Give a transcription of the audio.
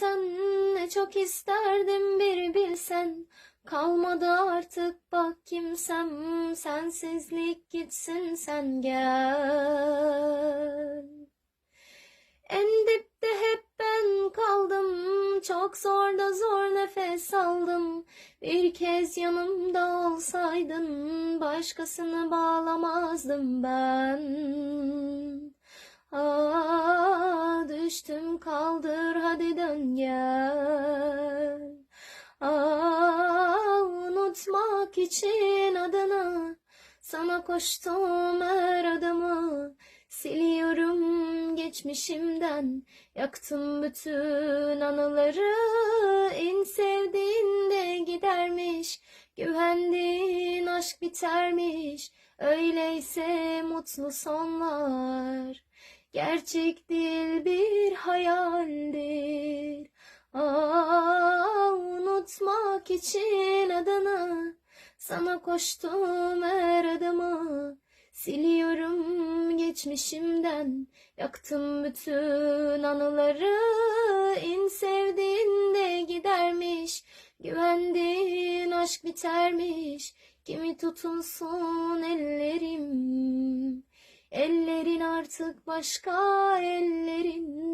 desen ne çok isterdim bir bilsen. Kalmadı artık bak kimsem sensizlik gitsin sen gel. En dipte hep ben kaldım çok zor da zor nefes aldım. Bir kez yanımda olsaydın başkasını bağlamazdım ben. Aa, unutmak için adını sana koştum her adımı. Siliyorum geçmişimden yaktım bütün anıları. En sevdiğinde gidermiş, güvendiğin aşk bitermiş. Öyleyse mutlu sonlar gerçek değil bir hayaldir. Aa, unutmak için adını sana koştum her adımı. Siliyorum geçmişimden yaktım bütün anıları. En sevdiğinde gidermiş, güvendiğin aşk bitermiş. Kimi tutunsun ellerim, ellerin artık başka ellerin.